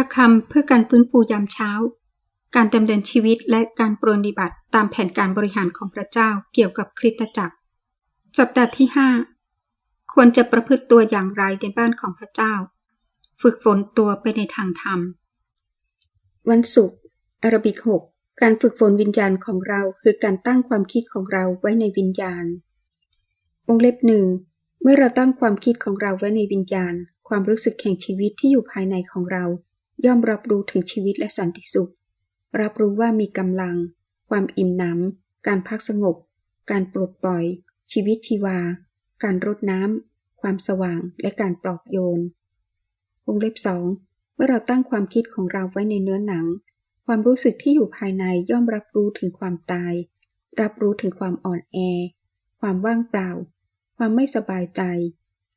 ระคำเพื่อการฟื้นฟูยามเช้า การดำเนินชีวิตและการปรนิบัติตามแผนการบริหารของพระเจ้าเกี่ยวกับคริสตจักร สัปดาห์ที่ 5 ควรจะประพฤติตัวอย่างไรในบ้านของพระเจ้า ฝึกฝนตัวไปในทางธรรม วันศุกร์อารบิก6การฝึกฝนวิญญาณของเราคือการตั้งความคิดของเราไว้ในวิญญาณวงเล็บหนึ่งเมื่อเราตั้งความคิดของเราไว้ในวิญญาณ ความรู้สึกแห่งชีวิตที่อยู่ภายในของเรา ย่อมรับรู้ถึงชีวิตและสันติสุข รับรู้ว่ามีกำลัง ความอิ่มหนำการพักสงบ การปลดปล่อย ชีวิตชีวา การรดน้ำ ความสว่าง และการปลอบโยน วงเล็บสองเมื่อเราตั้งความคิดของเราไว้ในเนื้อหนัง ความรู้สึกที่อยู่ภายในย่อมรับรู้ถึงความตาย รับรู้ถึงความอ่อนแอ ความว่างเปล่า ความไม่สบายใจ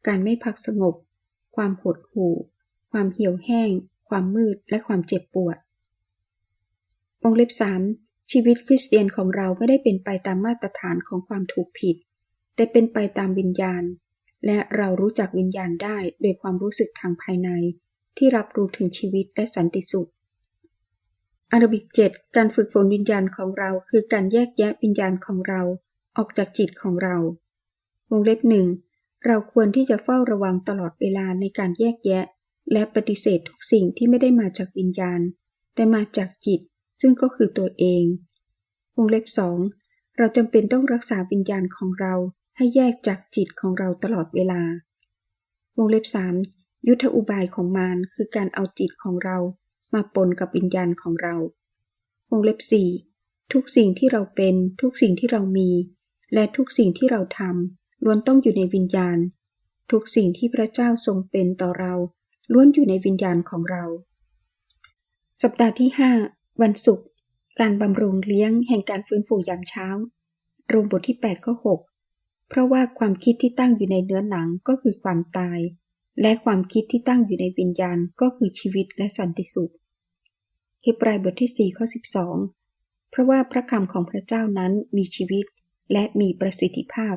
การไม่พักสงบ ความหดหู่ ความเหี่ยวแห้ง ความมืดและความเจ็บปวดวงเล็บสามชีวิตคริสเตียนของเราไม่ได้เป็นไปตามมาตรฐานของความถูกผิด แต่เป็นไปตามวิญญาณ และเรารู้จักวิญญาณได้โดยความรู้สึกทางภายใน ที่รับรู้ถึงชีวิตและสันติสุขอารบิก7การฝึกฝนวิญญาณของเราคือการแยกแยะวิญญาณของเราออกจากจิตของเรา วงเล็บหนึ่งเราควรที่จะเฝ้าระวังตลอดเวลาในการแยกแยะ และปฏิเสธทุกสิ่งที่ไม่ได้มาจากวิญญาณ แต่มาจากจิต ซึ่งก็คือตัวเอง วงเล็บสองเราจำเป็นต้องรักษาวิญญาณของเราให้แยกจากจิตของเราตลอดเวลา วงเล็บสามยุทธอุบายของมารคือการเอาจิตของเรามาปนกับวิญญาณของเรา วงเล็บสี่ทุกสิ่งที่เราเป็น ทุกสิ่งที่เรามี และทุกสิ่งที่เราทำล้วนต้องอยู่ในวิญญาณ ทุกสิ่งที่พระเจ้าทรงเป็นต่อเรา ล้วนอยู่ในวิญญาณของเรา สัปดาห์ที่ 5 วันศุกร์การบำรุงเลี้ยงแห่งการฟื้นฟูยามเช้าโรงบทที่8ข้อ6เพราะว่าความคิดที่ตั้งอยู่ในเนื้อหนังก็คือความตาย และความคิดที่ตั้งอยู่ในวิญญาณก็คือชีวิตและสันติสุขเฮบรายบทที่4ข้อ12 เพราะว่าพระคำของพระเจ้านั้นมีชีวิตและมีประสิทธิภาพ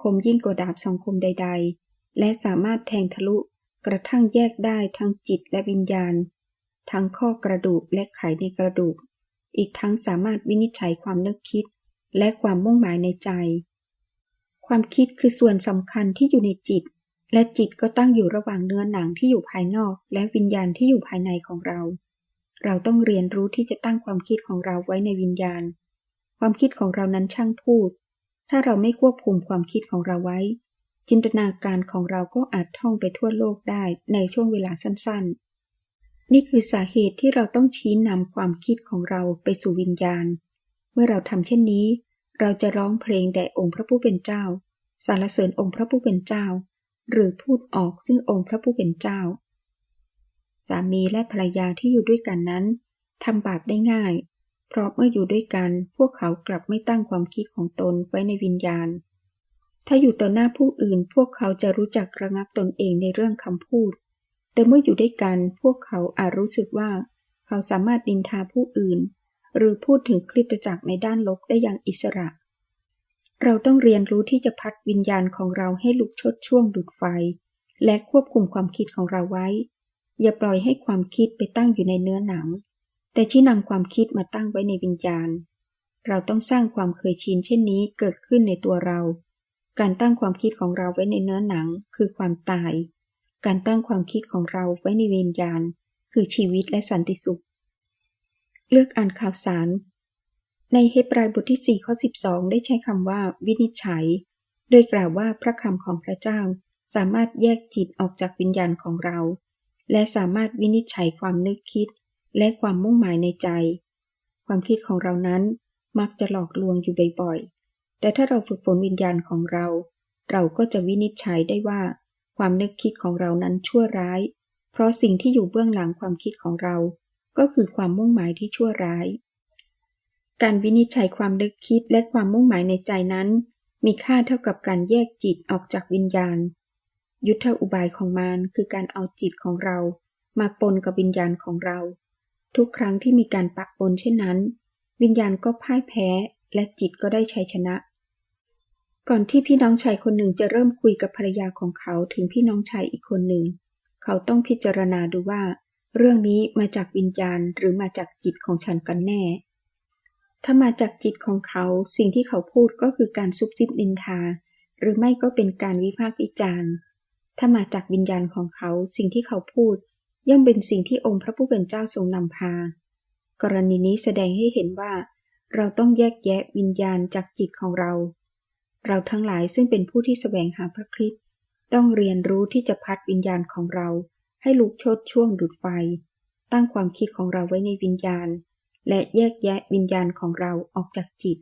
คมยิ่งกว่าดาบสองคมใด ๆ และสามารถแทงทะลุ กระทั่งแยกได้ทั้งจิตและวิญญาณ ทั้งข้อกระดูกและไขในกระดูก อีกทั้งสามารถวินิจฉัยความนึกคิด และความมุ่งหมายในใจ ความคิดคือส่วนสำคัญที่อยู่ในจิต และจิตก็ตั้งอยู่ระหว่างเนื้อหนังที่อยู่ภายนอก และวิญญาณที่อยู่ภายในของเรา เราต้องเรียนรู้ที่จะตั้งความคิดของเราไว้ในวิญญาณ ความคิดของเรานั้นช่างพูด ถ้าเราไม่ควบคุมความคิดของเราไว้ จินตนาการของเราก็อาจท่องไปทั่วโลกได้ในช่วงเวลาสั้นๆ นี่คือสาเหตุที่เราต้องชี้นำความคิดของเราไปสู่วิญญาณ เมื่อเราทำเช่นนี้ เราจะร้องเพลงแด่องค์พระผู้เป็นเจ้าสรรเสริญองค์พระผู้เป็นเจ้า หรือพูดออกซึ่งองค์พระผู้เป็นเจ้า สามีและภรรยาที่อยู่ด้วยกันนั้นทำบาปได้ง่าย เพราะเมื่ออยู่ด้วยกัน พวกเขากลับไม่ตั้งความคิดของตนไว้ในวิญญาณ ถ้าอยู่ต่อหน้าผู้อื่น พวกเขาจะรู้จักระงับตนเองในเรื่องคำพูด แต่เมื่ออยู่ด้วยกัน พวกเขาอาจรู้สึกว่า เขาสามารถดินทาผู้อื่น หรือพูดถึงคริสตจักรในด้านลบได้อย่างอิสระ เราต้องเรียนรู้ที่จะพัดวิญญาณของเราให้ลุกชดช่วงดุดไฟ และควบคุมความคิดของเราไว้ อย่าปล่อยให้ความคิดไปตั้งอยู่ในเนื้อหนัง แต่ชี้นำความคิดมาตั้งไว้ในวิญญาณ เราต้องสร้างความเคยชินเช่นนี้เกิดขึ้นในตัวเรา การตั้งความคิดของเราไว้ในเนื้อหนัง คือความตาย การตั้งความคิดของเราไว้ในวิญญาณ คือชีวิตและสันติสุข เลือกอ่านข่าวสาร ในเฮบรายบทที่ 4 ข้อ 12 ได้ใช้คำว่าวินิจฉัย โดยกล่าวว่าพระคำของพระเจ้าสามารถแยกจิตออกจากวิญญาณของเรา และสามารถวินิจฉัยความนึกคิด และความมุ่งหมายในใจ ความคิดของเรานั้นมักจะหลอกลวงอยู่บ่อยๆ แต่ถ้าเราฝึกฝนวิญญาณของเรา เราก็จะวินิจฉัยได้ว่า ความนึกคิดของเรานั้นชั่วร้าย เพราะสิ่งที่อยู่เบื้องหลังความคิดของเรา ก็คือความมุ่งหมายที่ชั่วร้าย การวินิจฉัยความนึกคิดและความมุ่งหมายในใจนั้น มีค่าเท่ากับการแยกจิตออกจากวิญญาณ ยุทธอุบายของมารคือการเอาจิตของเรา มาปนกับวิญญาณของเรา ทุกครั้งที่มีการปะปนเช่นนั้น วิญญาณก็พ่ายแพ้และจิตก็ได้ชัยชนะ ก่อนที่พี่น้องชายคนหนึ่งจะเริ่มคุยกับภรรยาของเขาถึงพี่น้องชายอีกคนหนึ่ง เขาต้องพิจารณาดูว่า เรื่องนี้มาจากวิญญาณหรือมาจากจิตของฉันกันแน่ ถ้ามาจากจิตของเขาสิ่งที่เขาพูดก็คือการซุบซิบนินทา หรือไม่ก็เป็นการวิพากษ์วิจารณ์ ถ้ามาจากวิญญาณของเขาสิ่งที่เขาพูด ย่อมเป็นสิ่งที่องค์พระผู้เป็นเจ้าทรงนำพา กรณีนี้แสดงให้เห็นว่า เราต้องแยกแยะวิญญาณจากจิตของเรา เราทั้งหลายซึ่งเป็นผู้ที่แสวงหาพระคริสต์ต้องเรียนรู้ที่จะพัดวิญญาณของเรา ให้ลุกโชดช่วงดูดไฟ ตั้งความคิดของเราไว้ในวิญญาณ และแยกแยะวิญญาณของเราออกจากจิต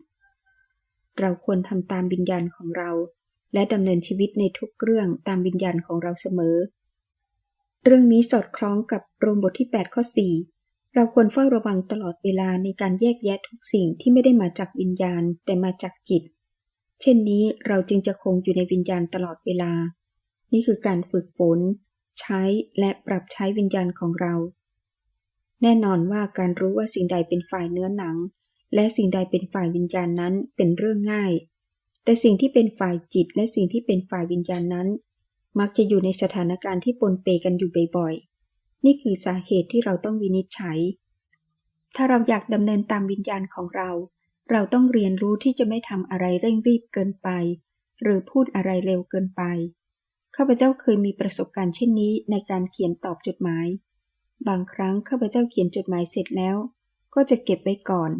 เราควรทำตามวิญญาณของเรา และดำเนินชีวิตในทุกเรื่องตามวิญญาณของเราเสมอ เรื่องนี้สอดคล้องกับโรมบทที่ 8 ข้อ 4 เราควรเฝ้าระวังตลอดเวลาในการแยกแยะทุกสิ่งที่ไม่ได้มาจากวิญญาณแต่มาจากจิต เช่นนี้เราจึงจะคงอยู่ในวิญญาณตลอดเวลา นี่คือการฝึกฝน ใช้และปรับใช้วิญญาณของเรา แน่นอนว่าการรู้ว่าสิ่งใดเป็นฝ่ายเนื้อหนัง และสิ่งใดเป็นฝ่ายวิญญาณนั้นเป็นเรื่องง่าย แต่สิ่งที่เป็นฝ่ายจิตและสิ่งที่เป็นฝ่ายวิญญาณนั้น มักจะอยู่ในสถานการณ์ที่ปนเปกันอยู่บ่อยๆ นี่คือสาเหตุที่เราต้องวินิจฉัย ถ้าเราอยากดำเนินตามวิญญาณของเรา เราต้องเรียนรู้ที่จะไม่ทำอะไรเร่งรีบเกินไป หรือพูดอะไรเร็วเกินไป ข้าพเจ้าเคยมีประสบการณ์เช่นนี้ในการเขียนตอบจดหมาย บางครั้งข้าพเจ้าเขียนจดหมายเสร็จแล้ว ก็จะเก็บไว้ก่อน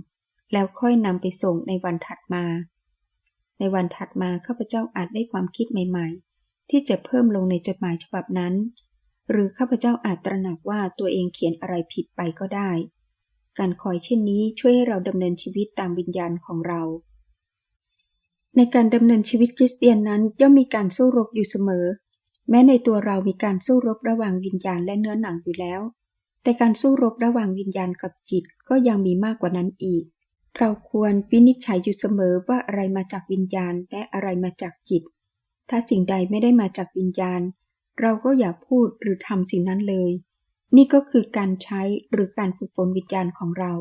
แล้วค่อยนำไปส่งในวันถัดมา ในวันถัดมาข้าพเจ้าอาจได้ความคิดใหม่ๆ ที่จะเพิ่มลงในจดหมายฉบับนั้น หรือข้าพเจ้าอาจตระหนักว่าตัวเองเขียนอะไรผิดไปก็ได้ การคอยเช่นนี้ช่วยให้เราดำเนินชีวิตตามวิญญาณของเรา ในการดำเนินชีวิตคริสเตียนนั้นย่อมมีการสู้รบอยู่เสมอ แม้ในตัวเรามีการสู้รบระหว่างวิญญาณและเนื้อหนังอยู่แล้ว แต่การสู้รบระหว่างวิญญาณกับจิตก็ยังมีมากกว่านั้นอีก เราควรวินิจฉัยอยู่เสมอว่าอะไรมาจากวิญญาณและอะไรมาจากจิต ถ้าสิ่งใดไม่ได้มาจากวิญญาณ เราก็อย่าพูดหรือทำสิ่งนั้นเลย นี่ก็คือการใช้หรือการฝึกฝนวิญญาณของเรา